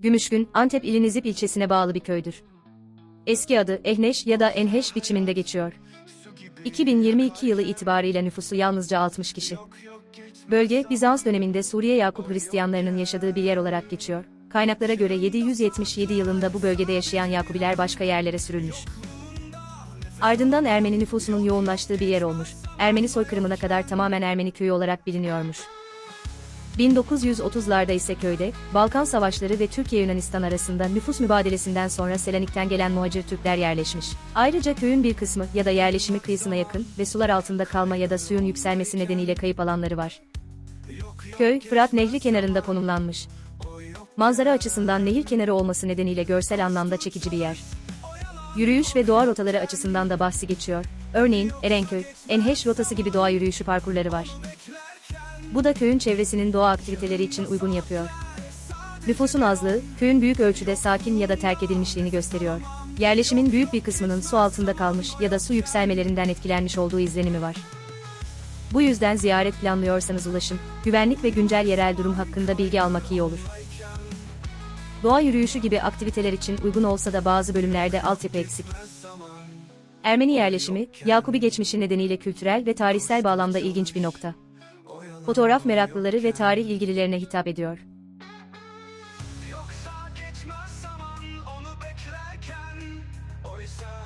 Gümüşgün, Antep ili Nizip ilçesine bağlı bir köydür. Eski adı Ehneş ya da Enheş biçiminde geçiyor. 2022 yılı itibariyle nüfusu yalnızca 60 kişi. Bölge, Bizans döneminde Suriye Yakup Hristiyanlarının yaşadığı bir yer olarak geçiyor. Kaynaklara göre 777 yılında bu bölgede yaşayan Yakubiler başka yerlere sürülmüş. Ardından Ermeni nüfusunun yoğunlaştığı bir yer olmuş. Ermeni soykırımına kadar tamamen Ermeni köyü olarak biliniyormuş. 1930'larda ise köyde, Balkan Savaşları ve Türkiye-Yunanistan arasında nüfus mübadelesinden sonra Selanik'ten gelen muhacir Türkler yerleşmiş. Ayrıca köyün bir kısmı ya da yerleşimi kıyısına yakın ve sular altında kalma ya da suyun yükselmesi nedeniyle kayıp alanları var. Köy, Fırat Nehri kenarında konumlanmış. Manzara açısından nehir kenarı olması nedeniyle görsel anlamda çekici bir yer. Yürüyüş ve doğa rotaları açısından da bahsi geçiyor. Örneğin, Erenköy, Enheş rotası gibi doğa yürüyüşü parkurları var. Bu da köyün çevresinin doğa aktiviteleri için uygun yapıyor. Nüfusun azlığı, köyün büyük ölçüde sakin ya da terk edilmişliğini gösteriyor. Yerleşimin büyük bir kısmının su altında kalmış ya da su yükselmelerinden etkilenmiş olduğu izlenimi var. Bu yüzden ziyaret planlıyorsanız ulaşım, güvenlik ve güncel yerel durum hakkında bilgi almak iyi olur. Doğa yürüyüşü gibi aktiviteler için uygun olsa da bazı bölümlerde altyapı eksik. Ermeni yerleşimi, Yakubi geçmişi nedeniyle kültürel ve tarihsel bağlamda ilginç bir nokta fotoğraf meraklıları ve tarih ilgililerine hitap ediyor. Yoksa geçmez zaman onu beklerken oysa